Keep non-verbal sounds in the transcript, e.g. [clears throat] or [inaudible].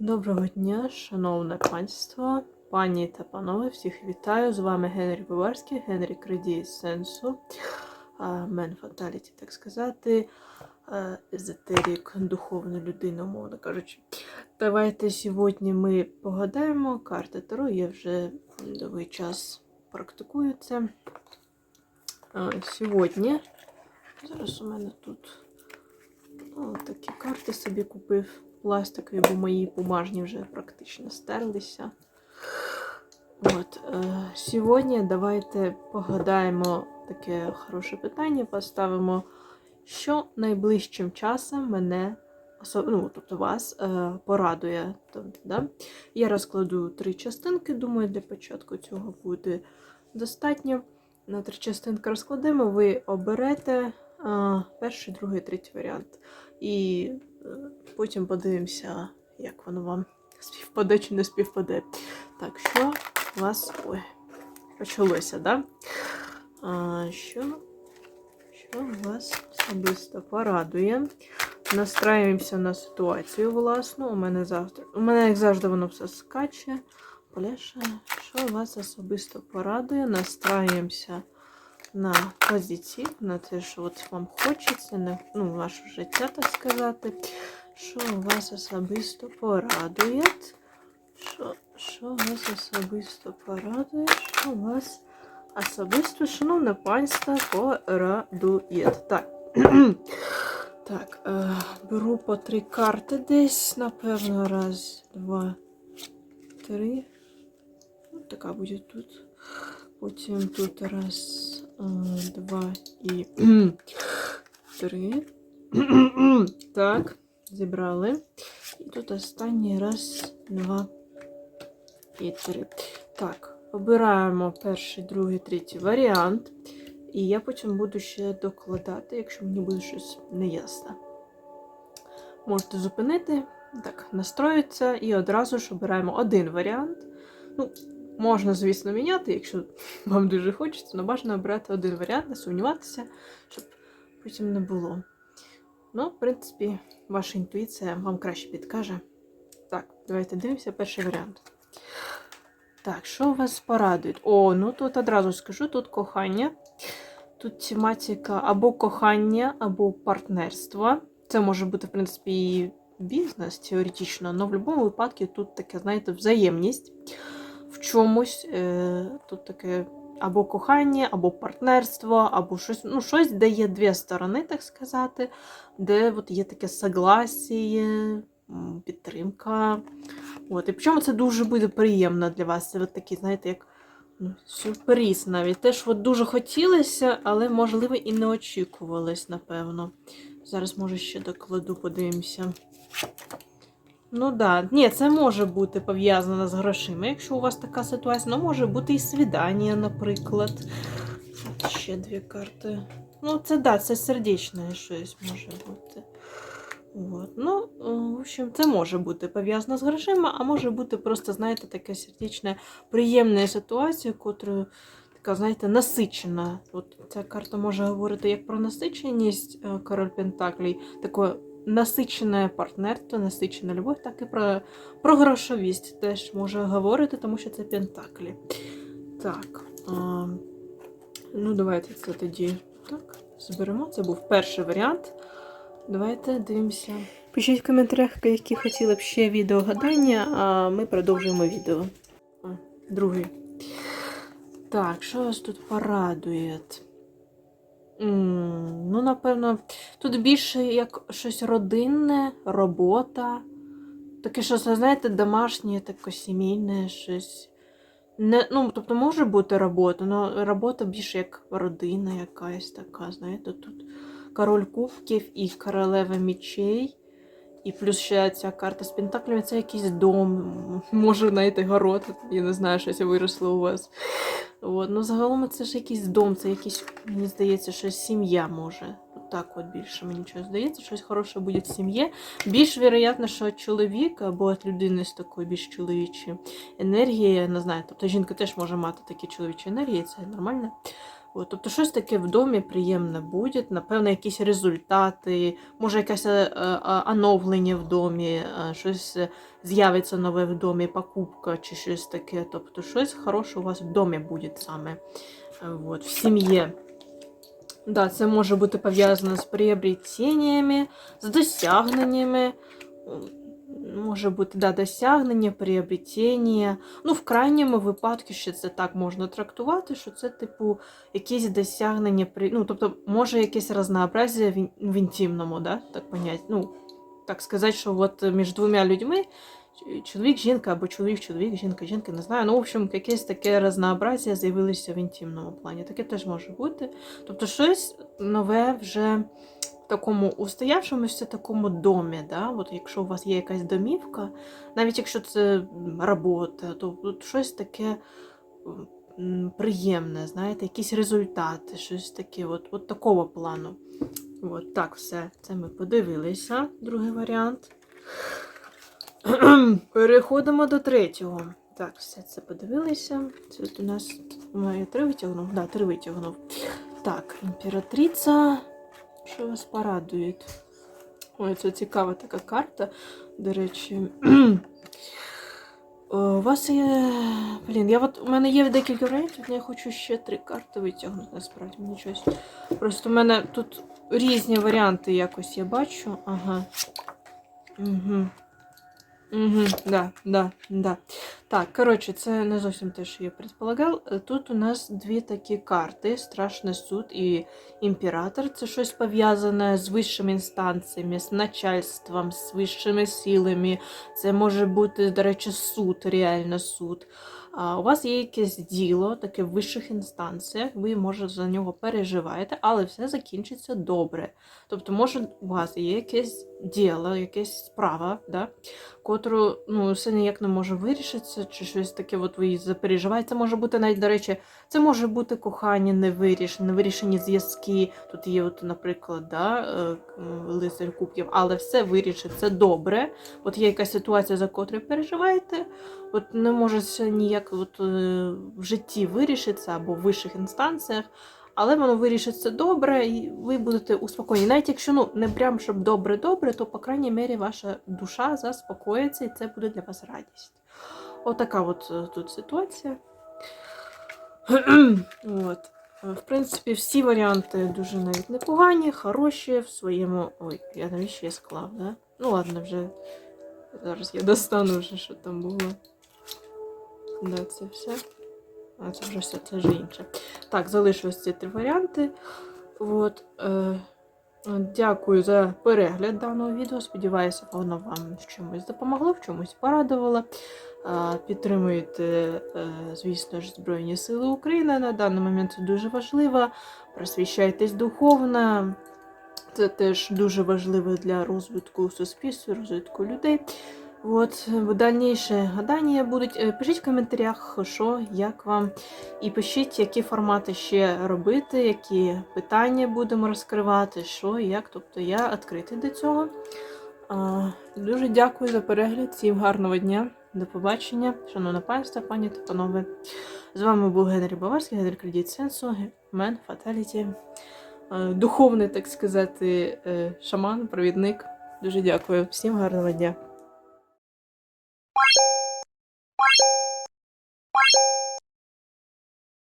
Доброго дня, шановне панство, пані та панове, всіх вітаю. З вами Генрі Баварський, Генрі Кредіє Сенсу, Мен Фаталіті, так сказати, езотерік, духовна людина, умовно кажучи. Давайте сьогодні ми погадаємо карти Таро. Я вже довгий час практикую це. Сьогодні, зараз у мене тут ну, такі карти собі купив пластикові, бо мої бумажні вже практично стерлися. От, е, сьогодні давайте погадаємо таке хороше питання, поставимо, що найближчим часом мене, ну, тобто вас, е, порадує. Да? Я розкладу три частинки, думаю, для початку цього буде достатньо. На три частинки розкладемо, ви оберете е, перший, другий, третій варіант. І потім подивимося, як воно вам співпаде чи не співпаде. Так, що у вас ой, почалося, да? А, що, що вас особисто порадує? Настраюємося на ситуацію, власну. У мене завтра. У мене, як завжди, воно все скаче. Полешає. Що вас особисто порадує? Настраюємося на позитив, на те, що от вам хочеться, на ну, ваше життя, так сказати. Що вас особисто порадує? Що, що вас особисто порадує? Що вас особисто, шановне панство, порадує? Так. [clears throat] так, е, беру по три карти десь, напевно, раз, два, три. Ну, така буде тут. Потім тут раз, е, два і [clears throat] три. [clears throat] так, зібрали. І тут останній раз, два і три. Так, обираємо перший, другий, третій варіант. І я потім буду ще докладати, якщо мені буде щось неясно. Можете зупинити, так, настроїться і одразу ж обираємо один варіант. Ну, Можна, звісно, міняти, якщо [laughs] вам дуже хочеться, але бажано обрати один варіант, не сумніватися, щоб потім не було. Ну, в принципі, ваша інтуїція вам краще підкаже. Так, давайте дивимося перший варіант. Так, що вас порадує? О, ну тут одразу скажу, тут кохання. Тут тематика або кохання, або партнерство. Це може бути, в принципі, і бізнес теоретично, але в будь-якому випадку тут таке, знаєте, взаємність чомусь. Е, Тут таке або кохання, або партнерство, або щось, ну, щось, де є дві сторони, так сказати, де от є таке согласіє, підтримка. От. І причому це дуже буде приємно для вас. Це от такі, знаєте, як ну, сюрприз навіть. Теж от дуже хотілося, але, можливо, і не очікувалось, напевно. Зараз, може, ще докладу, подивимося. Ну да, ні, це може бути пов'язано з грошима. Якщо у вас така ситуація, ну може бути і свідання, наприклад. Ще дві карти. Ну, це да, це сердечне щось може бути. От. Ну, е, в общем, це може бути пов'язано з грошима, а може бути просто, знаєте, таке сердечне, приємна ситуація, котрою така, знаєте, насичена. От ця карта може говорити як про насиченість е, король Пентаклей, таке насичене партнерство, насичена любов, так і про, про грошовість теж може говорити, тому що це Пентаклі. Так. А, ну, давайте це тоді так, зберемо. Це був перший варіант. Давайте дивимося. Пишіть в коментарях, які хотіли б ще відео гадання, а ми продовжуємо відео. А, другий. Так, що вас тут порадує? Ну, напевно, тут більше як щось родинне, робота. Таке щось, знаєте, домашнє, таке сімейне щось. Не, ну, тобто може бути робота, але робота більше як родина якась така, знаєте, тут король кубків і королева мечей. І плюс ще ця карта з пентаклями це якийсь дом, може, знаєте, город, я не знаю, щось виросло у вас. От. Ну, загалом це ж якийсь дом, це якийсь, мені здається, щось сім'я може. Так от більше мені щось здається, щось хороше буде в сім'ї. Більш вероятно, що чоловік або від людини з такою більш чоловічою енергією, не знаю, тобто жінка теж може мати такі чоловічі енергії, це нормально. От, тобто щось таке в домі приємне буде, напевно, якісь результати, може якесь е, е, оновлення в домі, е, щось з'явиться нове в домі, покупка чи щось таке. Тобто щось хороше у вас в домі буде саме. От, в сім'ї. Да, це може бути пов'язано з приобретеннями, з досягненнями. Може бути да, досягнення, приобретення. Ну, в крайньому випадку ще це так можна трактувати, що це, типу, якісь досягнення, ну, тобто, може якесь разнообразие в, ін- в інтимному, да, так понять. Ну, так сказати, що от між двома людьми чоловік, жінка або чоловік, чоловік, жінка, жінка, не знаю. Ну, в общем, якесь таке разнообразие з'явилося в інтимному плані. Таке теж може бути. Тобто, щось нове вже такому устоявшомуся такому домі. Да? От якщо у вас є якась домівка, навіть якщо це робота, то от щось таке приємне, знаєте, якісь результати, щось таке, от, от такого плану. От так, все. Це ми подивилися. Другий варіант. [clears throat] Переходимо до третього. Так, все це подивилися. Це у нас я три витягнув? Да, три витягнув. Так, імператриця. Що вас порадує? Ой, це цікава така карта. До речі. О, [clears throat] У вас є. Блін, я от у мене є декілька варіантів, але я хочу ще три карти витягнути, насправді мені щось. Просто у мене тут різні варіанти якось я бачу. Ага. Угу. Угу, да, да, да. Так, коротше, це не зовсім те, що я предполагав. Е, Тут у нас дві такі карти: Страшний суд і імператор. Це щось пов'язане з вищими інстанціями, з начальством, з вищими силами. Це може бути, до речі, суд, реально суд. У вас є якесь діло, таке в вищих інстанціях, ви, може, за нього переживаєте, але все закінчиться добре. Тобто, може, у вас є якесь діло, якась справа, да, котру ну, все ніяк не може вирішитися, чи щось таке, от ви її запереживаєте. Це може бути навіть, до речі, це може бути кохання невирішені, невирішені зв'язки. Тут є, от, наприклад, да, е, лицар кубків, але все вирішиться добре. От є якась ситуація, за котрою переживаєте, от не може це ніяк от, е, в житті вирішитися або в вищих інстанціях. Але воно вирішиться добре, і ви будете успокоєні. Навіть якщо ну не прям щоб добре-добре, то по крайній мірі ваша душа заспокоїться, і це буде для вас радість. Отака от е, тут ситуація. [clears throat] от. В принципі, всі варіанти дуже навіть непогані, хороші в своєму. Ой, я навіщо я склав, да? Ну ладно, вже зараз я достану вже, що там було. Да, це все. А це вже все, це вже інше. Так, залишилось ці три варіанти. От, е, дякую за перегляд даного відео. Сподіваюся, воно вам в чомусь допомогло, в чомусь порадувало. Підтримуйте, е, звісно ж, Збройні Сили України. На даний момент це дуже важливо. Просвіщайтесь духовно. Це теж дуже важливо для розвитку суспільства, розвитку людей. От, дальніше гадання будуть. Пишіть в коментарях, що, як вам. І пишіть, які формати ще робити, які питання будемо розкривати, що, як. Тобто я відкритий до цього. Дуже дякую за перегляд. Всім гарного дня. До побачення. Шановне панство, пані та панове. З вами був Генрі Баварський, Генрі Кредит Сенсу, Мен Фаталіті. Духовний, так сказати, е, шаман, провідник. Дуже дякую. Всім гарного дня.